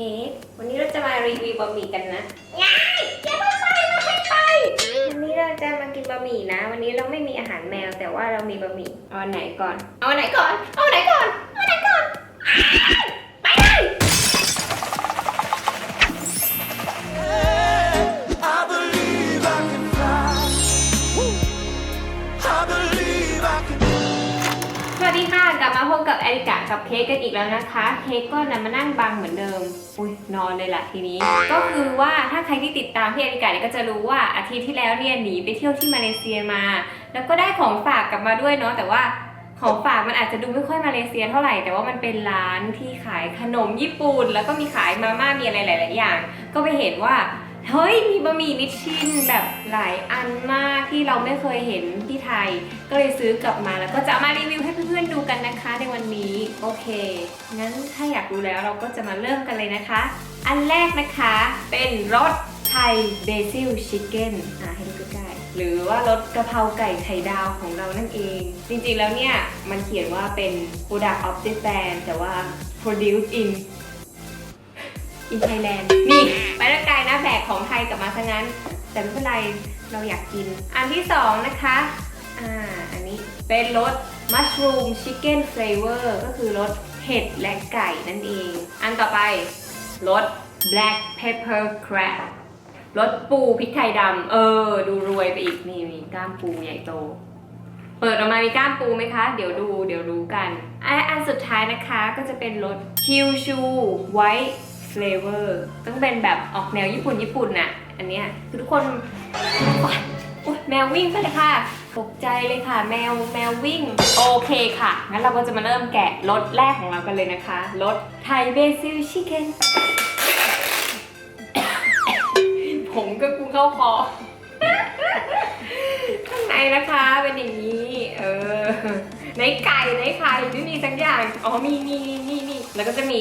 ค้ก วันนี้เราจะมารีวิวบะหมี่กันนะง่ายอย่าเพิ่งไปเราให้ไป วันนี้เราจะมากินบะหมี่นะ วันนี้เราไม่มีอาหารแมวแต่ว่าเรามีบะหมี่ เอาอันไหนก่อน เอาอันไหนก่อน เอาอันไหนก่อน เอาอันไหนก่อน กับเค้กกันอีกแล้วนะคะ เค้กก็นำมานั่งบังเหมือนเดิม อุ้ยนอนเลยล่ะทีนี้ ก็คือว่าถ้าใครที่ติดตามพี่อริกะเนี่ยก็จะรู้ว่าอาทิตย์ที่แล้วเนี่ยหนีไปเที่ยวที่มาเลเซียมา แล้วก็ได้ของฝากกลับมาด้วยเนาะแต่ว่าของฝากมันอาจจะดูไม่ค่อยมาเลเซียเท่าไหร่ แต่ว่ามันเป็นร้านที่ขายขนมญี่ปุ่น แล้วก็มีขายมาม่ามีอะไรหลาย ๆ อย่าง ก็ไปเห็นว่าเฮ้ยมีบะหมี่นิชชินแบบหลายอันมากที่เราไม่เคยเห็นที่ไทย ก็เลยซื้อกลับมาแล้วก็จะามารีวิวให้เพื่อนๆดูกันนะคะในวันนี้ โอเค งั้นถ้าอยากรู้แล้วเราก็จะมาเริ่มกันเลยนะคะ อันแรกนะคะเป็นรสไทยเบซิลชิคเก้นอะให้ดูใกล้ๆหรือว่ารสกะเพราไก่ไข่ดาวของเรานั่นเอง จริงๆแล้วเนี่ย มันเขียนว่าเป็น product of Thailand แต่ว่า produced in in Thailand นี่ไปร่างกายนะแบกของไทยกลับมาซะงั้น แต่ไม่เป็นไรเราอยากกิน อันที่สองนะคะ อ่า อันนี้เป็นรส mushroom chicken flavor ก็คือรสเห็ดและไก่นั่นเอง อันต่อไปรส black pepper crab รสปูพริกไทยดำเออ ดูรวยไปอีกนี่มีก้ามปูใหญ่โต เปิดออกมามีก้ามปูไหมคะ เดี๋ยวดูเดี๋ยวรู้กันอันอันสุดท้ายนะคะก็จะเป็นรส kyushu white flavor ต้องเป็นแบบออกแนวญี่ปุ่นญี่ปุ่นน่ะ อันเนี้ยคือทุกคนแมววิ่งไปเลยค่ะ ตกใจเลยค่ะ แมวแมววิ่ง โอเคค่ะ งั้นเราก็จะมาเริ่มแกะรสแรกของเรากันเลยนะคะรสไทยเบซิลชิคเก้นผมก็กูเข้าคอข้างในนะคะเป็นอย่างนี้ เออในไก่ในไข่ไม่มีสักอย่าง อ๋อมีมีมีมีมีแล้วก็จะมี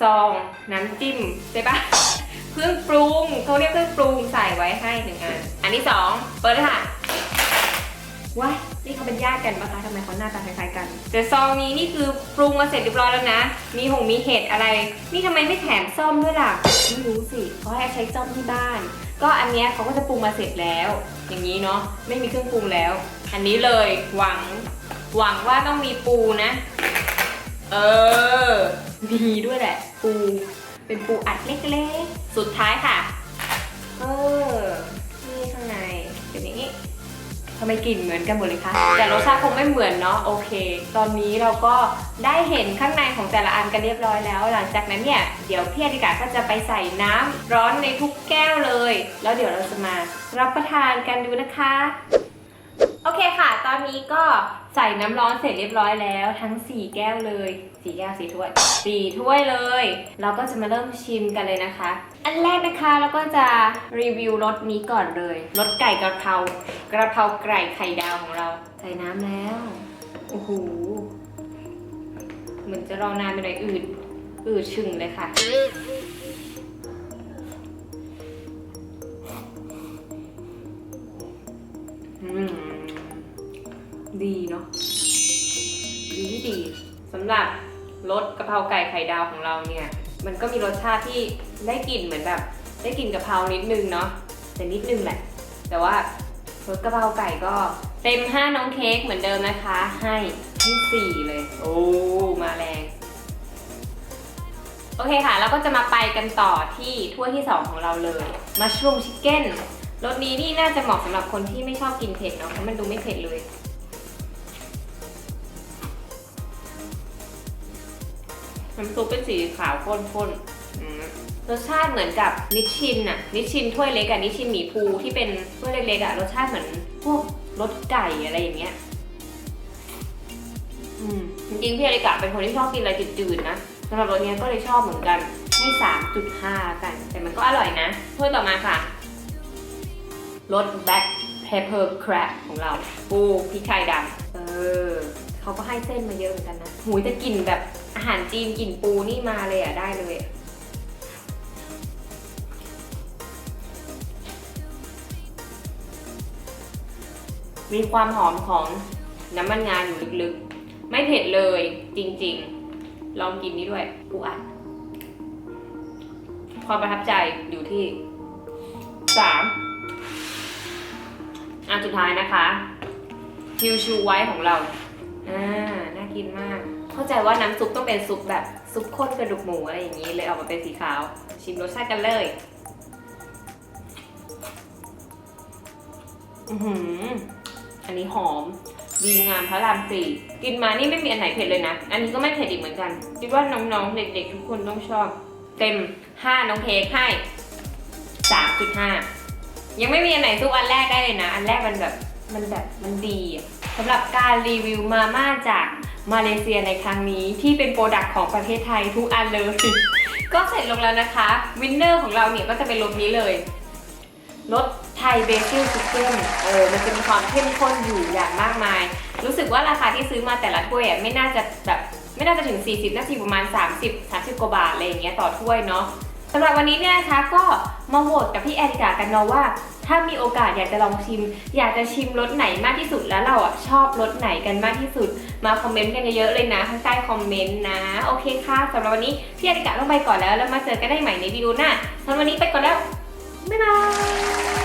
ซองน้ำจิ้มใช่ปะเครื่องปรุงเขาเรียกเครื่องปรุงใส่ไว้ให้หนึ่งอัน อันที่สองเปิดเลยค่ะ ญาติกันปะคะทำไมเขาหน้าตาคล้ายๆกันแต่ซองนี้นี่คือปรุงมาเสร็จเรียบร้อยแล้วนะ มีหงมีเห็ดอะไร นี่ทำไมไม่แถมซ่อมด้วยล่ะ ไม่รู้สิเขาให้ใช้ซ่อมที่บ้าน ก็อันเนี้ยเขาก็จะปรุงมาเสร็จแล้ว อย่างนี้เนาะ ไม่มีเครื่องปรุงแล้ว อันนี้เลยหวัง หวังว่าต้องมีปูนะ เออมีด้วยแหละ ปู เป็นปูอัดเล็กๆ สุดท้ายค่ะ ไมกลิ่นเหมือนกันหมดเลยคะ แต่รสชาติคงไม่เหมือนเนาะ โอเค ตอนนี้เราก็ได้เห็นข้างในของแต่ละอันกันเรียบร้อยแล้ว หลังจากนั้นเนี่ย เดี๋ยวพี่อธิกาก็จะไปใส่น้ำร้อนในทุกแก้วเลย แล้วเดี๋ยวเราจะมารับประทานกันดูนะคะ โอเคค่ะ ตอนนี้ก็ ใส่น้ำร้อนเสร็จเรียบร้อยแล้ว ทั้ง 4 แก้วเลย4แก้ว4ถ้วย4ถ้วยเลย เราก็จะมาเริ่มชิมกันเลยนะคะ อันแรกนะคะเราก็จะรีวิวรสนี้ก่อนเลยรสไก่กระเพรากระเพราไก่ไข่ดาวของเรา ใส่น้ำแล้วโอ้โหเหมือนจะรอนานไปหน่อยอืดอืดชึงเลยค่ะ ดีเนาะดีที่ดีสำหรับรสกะเพราไก่ไข่ดาวของเราเนี่ย มันก็มีรสชาติที่ได้กลิ่นเหมือนแบบ ได้กลิ่นกะเพรานิดนึงเนาะแต่นิดนึงแหละ แต่ว่ารสกะเพราไก่ก็เต็ม 5 น้องเค้กเหมือนเดิมนะคะ ให้ที่4เลย โอ้มาแรงโอเคค่ะ แล้วก็จะมาไปกันต่อที่ถ้วยที่ 2 ของเราเลยมัชรูมชิคเก้นรสนี้นี่น่าจะเหมาะสำหรับคนที่ไม่ชอบกินเผ็ดเนาะเพราะมันดูไม่เผ็ดเลย น้ำซุปเป็นสีขาวข้นๆอืมรสชาติเหมือนกับนิชชินอะนิชชินถ้วยเล็กอะนิชชินหมี่ภูที่เป็นถ้วยเล็กๆอะรสชาติเหมือนพวกรสไก่อะไรอย่างเงี้ยอืมจริงๆพี่อริกะเป็นคนที่ชอบกินอะไรจืดๆนะสำหรับรสเนี้ยก็เลยชอบเหมือนกันให้3.5กัน แต่มันก็อร่อยนะถ้วยต่อมาค่ะรส black pepper crab ของเราปูพริกไทยดำเออเขาก็ให้เส้นมาเยอะเหมือนกันนะหูยแต่กลิ่นแบบ อาหารจีนกลิ่นปูนี่มาเลยอะ ได้เลยมีความหอมของน้ำมันงาอยู่ลึกๆ ไม่เผ็ดเลยจริงๆ ลองกินนี้ด้วยปูอัด ความประทับใจอยู่ที่สามอันสุดท้ายนะคะฮิวชูไว้ของเรา อ่า น่ากินมาก เข้าใจว่าน้ำซุปต้องเป็นซุปแบบซุปข้นกระดูกหมูอะไรอย่างนี้เลยออกมาเป็นสีขาว ชิมรสชาติกันเลย อือหือ อันนี้หอม ดีงามพระรามสี่กินมานี่ไม่มีอันไหนเผ็ดเลยนะ อันนี้ก็ไม่เผ็ดอีกเหมือนกัน คิดว่าน้องๆ เด็กๆ ทุกคนต้องชอบ เต็ม 5 น้องเค้กให้ 3.5 ยังไม่มีอันไหนสู้อันแรกได้เลยนะ อันแรกมันแบบมันแบบมันดีสำหรับการรีวิวมาม่าจาก มาเลเซียในครั้งนี้ที่เป็นโปรดักต์ของประเทศไทยทุกอันเลย ก็เสร็จลงแล้วนะคะวินเนอร์ของเราเนี่ยก็จะเป็นรสนี้เลยรสไทยเบซิลชิคเก้นเออมันจะมีความเข้มข้นอยู่อย่างมากมาย รู้สึกว่าราคาที่ซื้อมาแต่ละถ้วยอะไม่น่าจะแบบไม่น่าจะถึง 40 น่าจะประมาณ 30 30 กว่าบาทอะไรอย่างเงี้ยต่อถ้วยเนาะสำหรับวันนี้เนี่ยนะคะก็มาโหวตกับพี่แอริกากันเนาะว่า ถ้ามีโอกาสอยากจะลองชิม อยากจะชิมรสไหนมากที่สุดแล้วเราอะชอบรสไหนกันมากที่สุด มาคอมเมนต์กันเยอะๆเลยนะข้างใต้คอมเมนต์นะ โอเคค่ะสำหรับวันนี้พี่อาริกะต้องไปก่อนแล้วแล้วมาเจอกันได้ใหม่ในวิดีโอหน้าสำหรับวันนี้ไปก่อนแล้วบ๊ายบาย